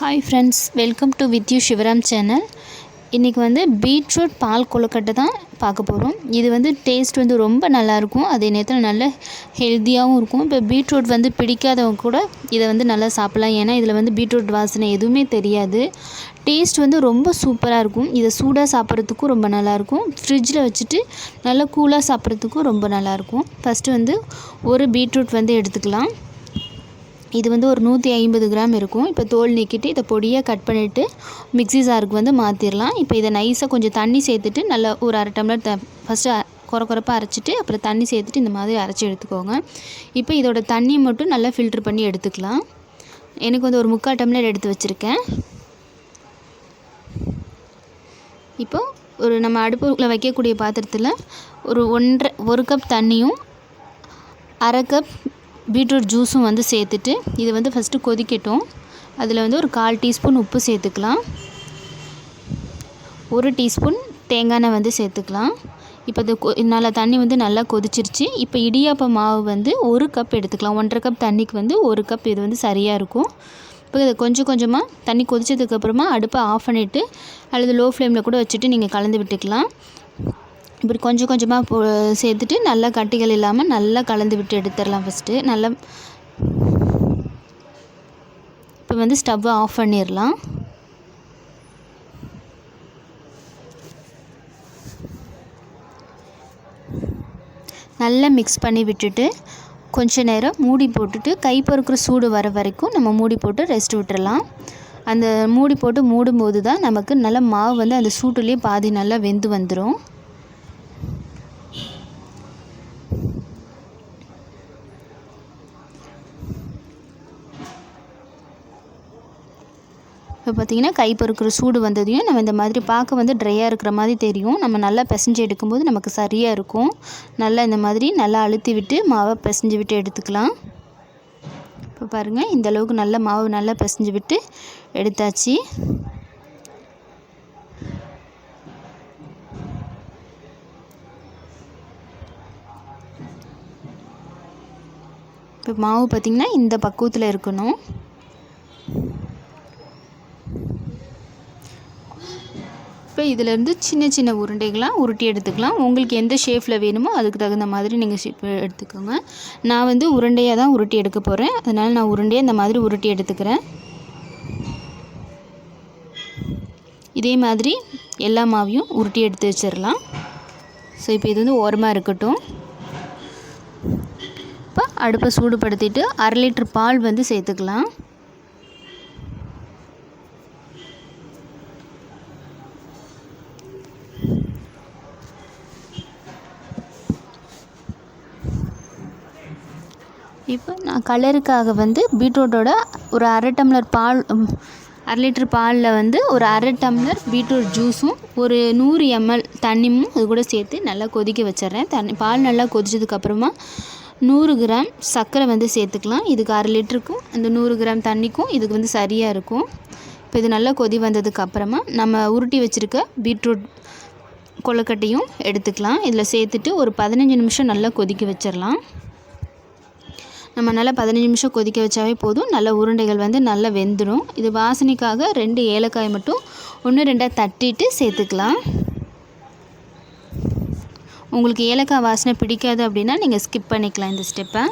Hi friends welcome to with you Sivaram channel இன்றைக்கி வந்து beetroot பால் கொழுக்கட்டை தான் பார்க்க போகிறோம் இது வந்து டேஸ்ட் வந்து ரொம்ப நல்லாயிருக்கும் அதே நேரத்தில் நல்ல ஹெல்த்தியாகவும் இருக்கும். இப்போ பீட்ரூட் வந்து பிடிக்காதவங்க கூட இதை வந்து நல்லா சாப்பிட்லாம். ஏன்னா இதில் வந்து பீட்ரூட் வாசனை எதுவுமே தெரியாது. டேஸ்ட் வந்து ரொம்ப சூப்பராக இருக்கும். இதை சூடாக சாப்பிட்றதுக்கும் ரொம்ப நல்லாயிருக்கும் ஃப்ரிட்ஜில் வச்சுட்டு நல்லா கூலாக சாப்பிட்றதுக்கும் ரொம்ப நல்லாயிருக்கும் ஃபஸ்ட்டு வந்து ஒரு பீட்ரூட் வந்து எடுத்துக்கலாம். இது வந்து ஒரு நூற்றி ஐம்பது கிராம் இருக்கும். இப்போ தோல் நீக்கிட்டு இதை பொடியாக கட் பண்ணிவிட்டு மிக்ஸி ஜாருக்கு வந்து மாற்றிடலாம் இப்போ இதை நைஸாக கொஞ்சம் தண்ணி சேர்த்துட்டு நல்லா ஒரு அரை டம்ளர் த ஃபஸ்ட்டு குறை குறைப்பாக அரைச்சிட்டு அப்புறம் தண்ணி சேர்த்துட்டு இந்த மாதிரி அரைச்சி எடுத்துக்கோங்க. இப்போ இதோட தண்ணி மட்டும் நல்லா ஃபில்ட்ரு பண்ணி எடுத்துக்கலாம். எனக்கு வந்து ஒரு முக்கால் டம்ளர் எடுத்து வச்சுருக்கேன். இப்போது ஒரு நம்ம அடுப்பில் வைக்கக்கூடிய பாத்திரத்தில் ஒரு ஒன்றரை ஒரு கப் தண்ணியும் அரை கப் பீட்ரூட் ஜூஸும் வந்து சேர்த்துட்டு இது வந்து ஃபஸ்ட்டு கொதிக்கட்டும். அதில் வந்து ஒரு கால் டீஸ்பூன் உப்பு சேர்த்துக்கலாம். ஒரு டீஸ்பூன் தேங்காய் எண்ணெய் வந்து சேர்த்துக்கலாம். இப்போ இது நல்லா தண்ணி வந்து நல்லா கொதிச்சிருச்சு. இப்போ இடியாப்ப மாவு வந்து ஒரு கப் எடுத்துக்கலாம். ஒன்றரை கப் தண்ணிக்கு வந்து ஒரு கப் இது வந்து சரியாக இருக்கும். இப்போ இதை கொஞ்சம் கொஞ்சமாக தண்ணி கொதிச்சதுக்கப்புறமா அடுப்பை ஆஃப் பண்ணிவிட்டு அல்லது லோ ஃப்ளேமில் கூட வச்சுட்டு நீங்கள் கலந்து விட்டுக்கலாம். இப்படி கொஞ்சம் கொஞ்சமாக போ சேர்த்துட்டு நல்லா கட்டிகள் இல்லாமல் நல்லா கலந்து விட்டு எடுத்துடலாம் ஃபஸ்ட்டு நல்லா இப்போ வந்து ஸ்டவ்வை ஆஃப் பண்ணிடலாம். நல்லா மிக்ஸ் பண்ணி விட்டுட்டு கொஞ்ச நேரம் மூடி போட்டுட்டு கை பொறுக்கிற சூடு வர வரைக்கும் நம்ம மூடி போட்டு ரெஸ்ட் விட்டுறலாம். அந்த மூடி போட்டு மூடும்போது தான் நமக்கு நல்ல மாவு வந்து அந்த சூட்டுலேயே பாதி நல்லா வெந்து வந்துடும் இப்போ பார்த்திங்கன்னா கை பொறுக்கிற சூடு வந்ததையும் நம்ம இந்த மாதிரி பார்க்க வந்து ட்ரையாக இருக்கிற மாதிரி தெரியும். நம்ம நல்லா பிசைஞ்சு எடுக்கும்போது நமக்கு சரியாக இருக்கும். நல்லா இந்த மாதிரி நல்லா அழுத்தி விட்டு மாவை பிசைஞ்சு விட்டு எடுத்துக்கலாம். இப்போ பாருங்கள் இந்த அளவுக்கு நல்ல மாவு நல்லா பிசைஞ்சு விட்டு எடுத்தாச்சு. இப்போ மாவு பார்த்திங்கன்னா இந்த பக்குவத்தில் இருக்கணும். இப்போ இதிலேருந்து சின்ன சின்ன உருண்டைகளாக உருட்டி எடுத்துக்கலாம். உங்களுக்கு எந்த ஷேப்பில் வேணுமோ அதுக்கு தகுந்த மாதிரி நீங்கள் ஷேப் எடுத்துக்கோங்க. நான் வந்து உருண்டையாக தான் உருட்டி எடுக்க போகிறேன். அதனால் நான் உருண்டையாக இந்த மாதிரி உருட்டி எடுத்துக்கிறேன். இதே மாதிரி எல்லா மாவையும் உருட்டி எடுத்து வச்சிடலாம். ஸோ இப்போ இது வந்து ஓரமாக இருக்கட்டும். இப்போ அடுப்பை சூடுபடுத்திட்டு அரை லிட்டர் பால் வந்து சேர்த்துக்கலாம். இப்போ நான் கலருக்காக வந்து பீட்ரூட்டோட ஒரு அரை டம்ளர் பால் அரை லிட்டர் பாலில் வந்து ஒரு அரை டம்ளர் பீட்ரூட் ஜூஸும் ஒரு நூறு எம்எல் தண்ணியும் அது கூட சேர்த்து நல்லா கொதிக்க வச்சிட்றேன். தண்ணி பால் நல்லா கொதிச்சதுக்கப்புறமா நூறு கிராம் சர்க்கரை வந்து சேர்த்துக்கலாம். இதுக்கு அரை லிட்டருக்கும் அந்த நூறு கிராம் தண்ணிக்கும் இதுக்கு வந்து சரியாக இருக்கும். இப்போ இது நல்லா கொதி வந்ததுக்கப்புறமா நம்ம உருட்டி வச்சுருக்க பீட்ரூட் கொழுக்கட்டையும் எடுத்துக்கலாம். இதில் சேர்த்துட்டு ஒரு பதினஞ்சு நிமிஷம் நல்லா கொதிக்க வச்சிடலாம். நம்ம நல்லா பதினஞ்சு நிமிஷம் கொதிக்க வச்சாவே போதும். நல்ல உருண்டைகள் வந்து நல்லா வெந்துடும் இது வாசனைக்காக ரெண்டு ஏலக்காய் மட்டும் ஒன்று ரெண்டாக தட்டிட்டு சேர்த்துக்கலாம். உங்களுக்கு ஏலக்காய் வாசனை பிடிக்காது அப்படின்னா நீங்கள் ஸ்கிப் பண்ணிக்கலாம் இந்த ஸ்டெப்பை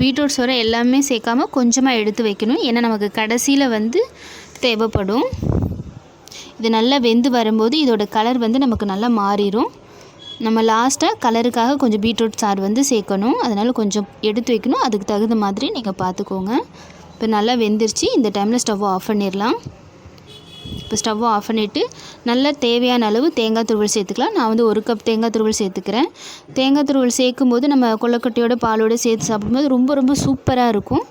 பீட்ரூட்ஸ் வர எல்லாமே சேர்க்காமல் கொஞ்சமாக எடுத்து வைக்கணும். ஏன்னா நமக்கு கடைசியில் வந்து தேவைப்படும். இது நல்லா வெந்து வரும்போது இதோட கலர் வந்து நமக்கு நல்லா மாறிடும் நம்ம லாஸ்ட்டாக கலருக்காக கொஞ்சம் பீட்ரூட் சாறு வந்து சேர்க்கணும். அதனால் கொஞ்சம் எடுத்து வைக்கணும். அதுக்கு தகுந்த மாதிரி நீங்கள் பார்த்துக்கோங்க. இப்போ நல்லா வெந்துருச்சு. இந்த டைமில் ஸ்டவ்வை ஆஃப் பண்ணிடலாம் இப்போ ஸ்டவ்வை ஆஃப் பண்ணிவிட்டு நல்லா தேவையான அளவு தேங்காய் துருவல் சேர்த்துக்கலாம். நான் வந்து ஒரு கப் தேங்காய் துருவல் சேர்த்துக்கிறேன். தேங்காய் துருவல் சேர்க்கும் போது நம்ம கொள்ளக்கட்டையோட பாலோடு சேர்த்து சாப்பிடும்போது ரொம்ப ரொம்ப சூப்பராக இருக்கும்.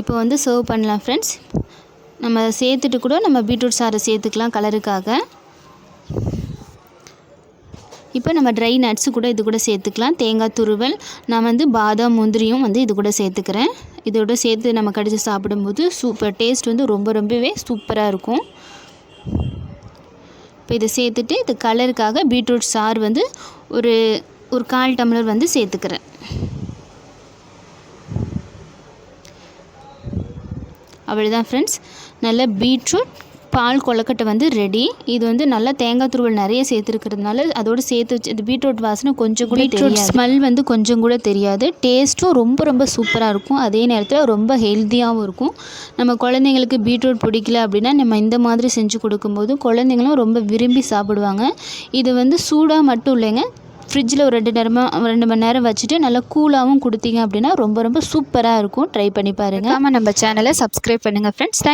இப்போ வந்து சர்வ் பண்ணலாம் ஃப்ரெண்ட்ஸ் நம்ம சேர்த்துட்டு கூட நம்ம பீட்ரூட் சாறை சேர்த்துக்கலாம் கலருக்காக. இப்போ நம்ம ட்ரை நட்ஸு கூட இது கூட சேர்த்துக்கலாம். தேங்காய் துருவல் நான் வந்து பாதாம் முந்திரியும் வந்து இது கூட சேர்த்துக்கிறேன். இதோட சேர்த்து நம்ம கடித்து சாப்பிடும்போது சூப்பர் டேஸ்ட் வந்து ரொம்ப ரொம்பவே சூப்பராக இருக்கும். இப்போ இதை சேர்த்துட்டு இது கலருக்காக பீட்ரூட் சாறு வந்து ஒரு ஒரு கால் டம்ளர் வந்து சேர்த்துக்கிறேன். அவ்வளோதான் ஃப்ரெண்ட்ஸ் நல்ல பீட்ரூட் பால் கொலக்கட்டை வந்து ரெடி இது வந்து நல்லா தேங்காய் துருவல் நிறைய சேர்த்துருக்கிறதுனால அதோடு சேர்த்து வச்சு இந்த பீட்ரூட் வாசனை கொஞ்சம் கூட தெரியாது. ஸ்மெல் வந்து கொஞ்சம் கூட தெரியாது. டேஸ்ட்டும் ரொம்ப ரொம்ப சூப்பராக இருக்கும். அதே நேரத்தில் ரொம்ப ஹெல்த்தியாகவும் இருக்கும். நம்ம குழந்தைங்களுக்கு பீட்ரூட் பிடிக்கல அப்படின்னா நம்ம இந்த மாதிரி செஞ்சு கொடுக்கும்போது குழந்தைங்களும் ரொம்ப விரும்பி சாப்பிடுவாங்க. இது வந்து சூடாக மட்டும் இல்லைங்க ஃப்ரிட்ஜில் ஒரு ரெண்டு நேரமாக ரெண்டு மணி நேரம் வச்சுட்டு நல்லா கூலாகவும் கொடுத்தீங்க அப்படின்னா ரொம்ப ரொம்ப சூப்பராக இருக்கும். ட்ரை பண்ணி பாருங்கள் நம்ம சேனலை சப்ஸ்கிரைப் பண்ணுங்கள் ஃப்ரெண்ட்ஸ்